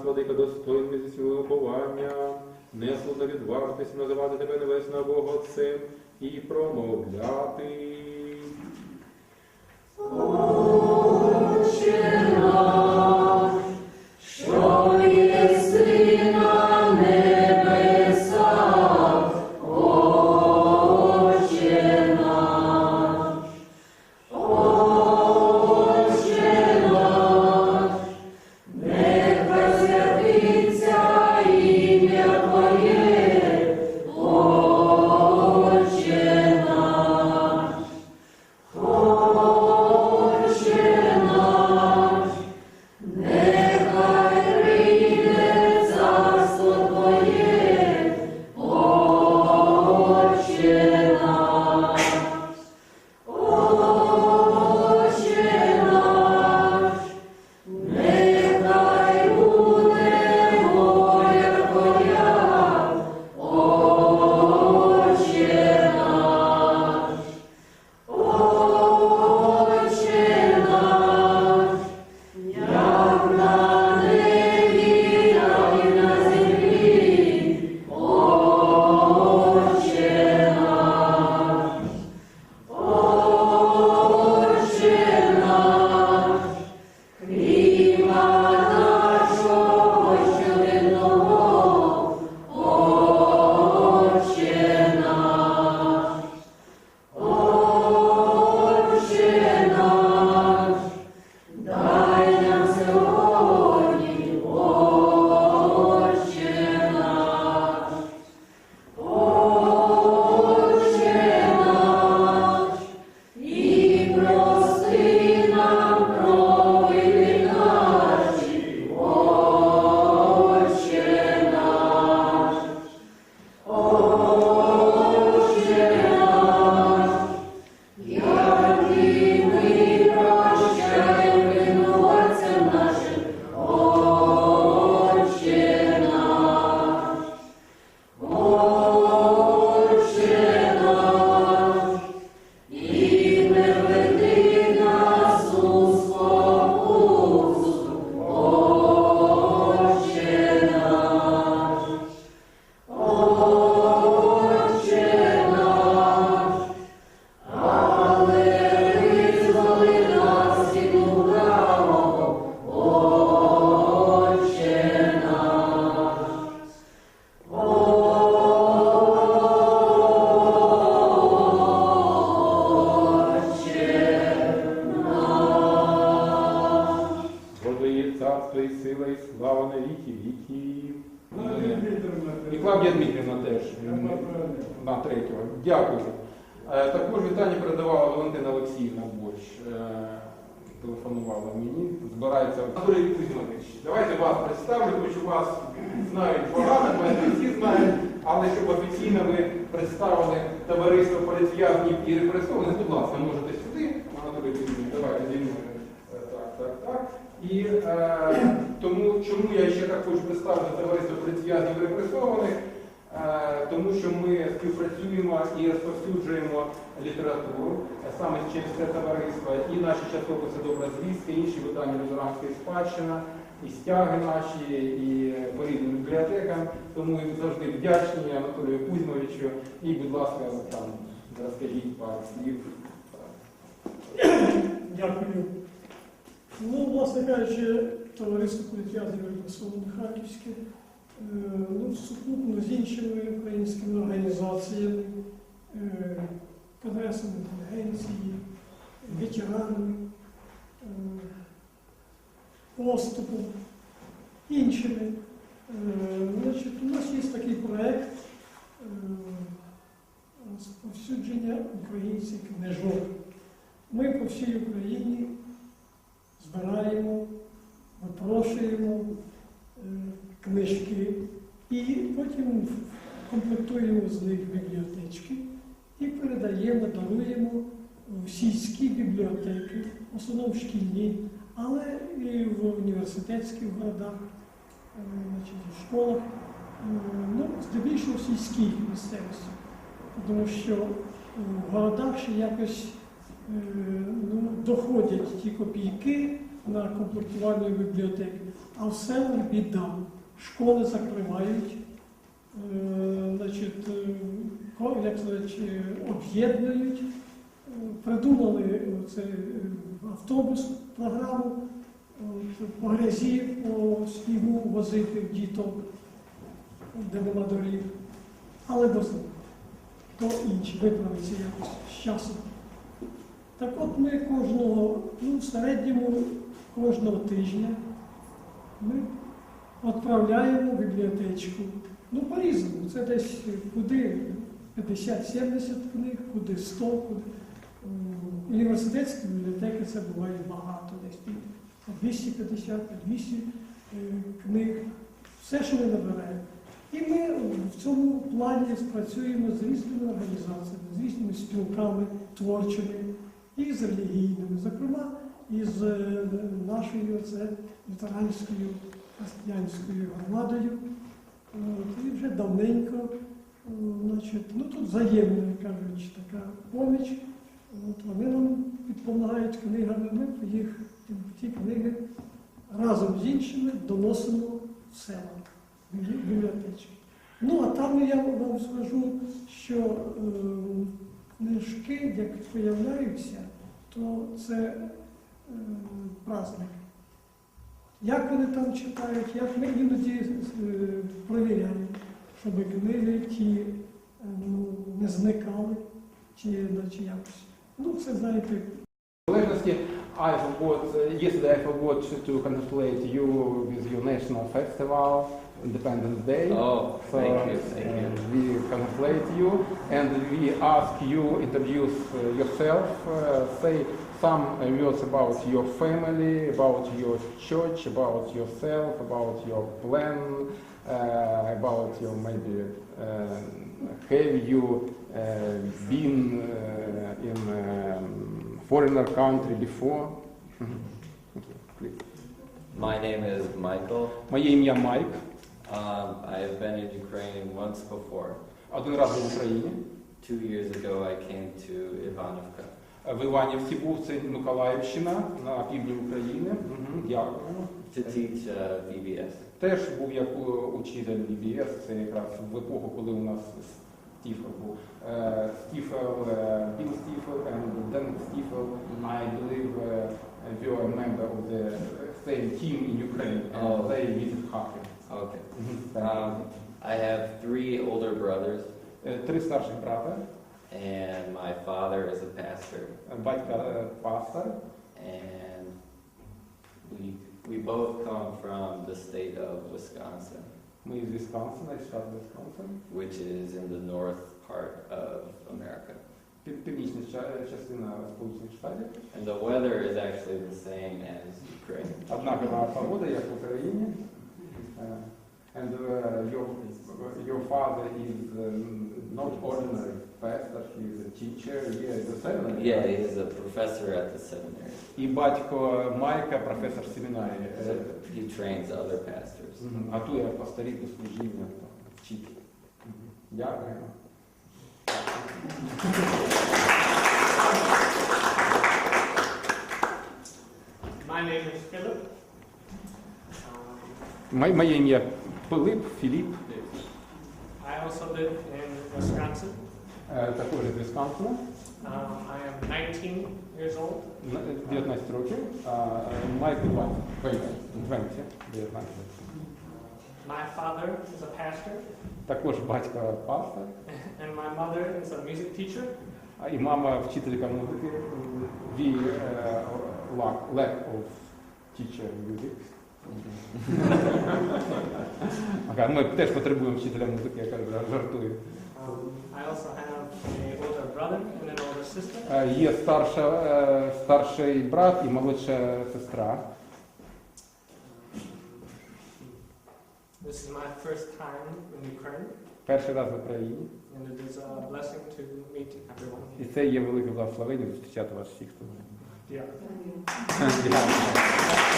Нас, владика, достойними зі свого повання, не судно називати тебе небесного Бога Отцем і промовляти. І Клавдія Дмитрівна теж на третього. Дякую. Е, Також вітання передавала Валентина Олексіївна Борщ. Е, Телефонувала мені, збирається. Анатолій Кузьмович, давайте вас представлю, тому що вас знають багато, майже всі знають, але щоб офіційно ви представили товариство політв'язнів і репресованих, будь ласка, можете сюди. Анатолій Кузьмович, давайте зі мною. Е, Так, так, так. І е, тому чому я ще так хочу представити товариство політв'язнів репресованих? Е, тому що ми співпрацюємо і розповсюджуємо літературу саме через це товариство, і наші часописи добра звістка, інші видання лютеранської спадщина, і стяги наші, і по різним бібліотекам. Тому завжди вдячні Анатолію Кузьмовичу. І, будь ласка, там розкажіть пару слів. Дякую. Ну, власне кажучи, товариство політв'язнів репресованих Харківське, е, ну, сукупно з іншими українськими організаціями, е, конгресом інтелігенції, ветеранами, е, поступом, іншими. Значить, у нас є такий проєкт розповсюдження українських книжок. Ми по всій Україні збираємо, випрошуємо е, книжки і потім комплектуємо з них бібліотечки і передаємо, даруємо в сільські бібліотеки, в основному шкільні, але і в університетських городах, е, в школах, ну, здебільшого в сільській місцевості. Тому що в городах ще якось е, ну, доходять ті копійки, на комплектування бібліотеки. А в селах біда. Школи закривають, е, значить, е, як сказати, об'єднують, Е, придумали це е, автобус, програму по грязі, по снігу возити діток, де нема доріг. Але без то інші виправиться якось з часом. Так от ми кожного, ну в середньому кожного тижня ми відправляємо в бібліотечку. Ну, по-різному. Це десь куди 50-70 книг, куди 100, куди. Університетські бібліотеки це буває багато, десь 250, по 200 е, книг, все, що ми набираємо. І ми в цьому плані спрацюємо з різними організаціями, з різними спілками творчими і з релігійними, зокрема, із е, нашою оце, ветеранською християнською громадою. І вже давненько, е, значить, ну тут взаємна, як кажуть, така поміч. От, вони нам допомагають книгами, ми їх ті книги разом з іншими доносимо в села, в бі- бібліотечки. Ну, а там я вам скажу, що е, книжки, як появляються, то це праздник. Як вони там читають, як ми іноді е, провіряємо, щоб книги ті е, ну, не зникали, чи, ну, чи якось. Ну, це знаєте, I uh, yesterday I forgot to congratulate you with your national festival, Independence Day. Oh, So, thank you, thank uh, you. we congratulate you and we ask you introduce uh, yourself, uh, say some uh, words about your family, about your church, about yourself, about your plan, uh, about your maybe uh, have you uh, been uh, in um, foreigner country before? Okay, please. My name is Michael. Моє ім'я Майк. Um, I have been in Ukraine once before. Один раз був в Україні. Two years ago, I came to Ivanovka. В Іванівці був це Миколаївщина на півдні України. Мгм, Дякую. to teach uh, VBS. Теж був як е, учитель VBS, це якраз в епоху, коли у нас Стіфел був. Е, Стіфел, е, Біл Стіфел and Ден Стіфел, I believe uh, you are a member of the same team in Ukraine and Oh. they visit Kharkiv. Okay. Мгм. Um, I have three older brothers, Е, Три старших брата, and my father is a pastor. батька е, пастор. And we we both come from the state of Wisconsin, Ми з Вісконсина, із штату Вісконсин. which is in the north part of America. Пів- Північна ча- частина Сполучених Штатів. And the weather is actually the same as Ukraine. Однакова погода, як в Україні. Uh, And uh, your, your father is um, not ordinary Pastor, he is a teacher, yeah, the seminary. Yeah, he is a professor at the seminary. І батько Майка, професор семінарії. So he trains other pastors. Мгм. Готує пасторів до служіння, то Дякую. My name is Philip. Um, Моє, моє ім'я Пилип, Філіп, I also live in Wisconsin. Е, також з Вісконсина, Um, I am 19 years old. на- 19 років, а е, Майк 20, 20, 20, 19. My father is a pastor, Також батько пастор, and my mother is a music teacher. а і мама вчителька музики. We uh, lack, lack of teacher music. Ага, ми теж потребуємо вчителя музики, я кажу, жартую. Um, I also have an older brother and an older sister. Е, Є старша, е, старший брат і молодша сестра. This is my first time in Ukraine, Перший раз в Україні. and it is a blessing to meet everyone І це є велике благословення зустрічати вас всіх тут. Yeah. Дякую.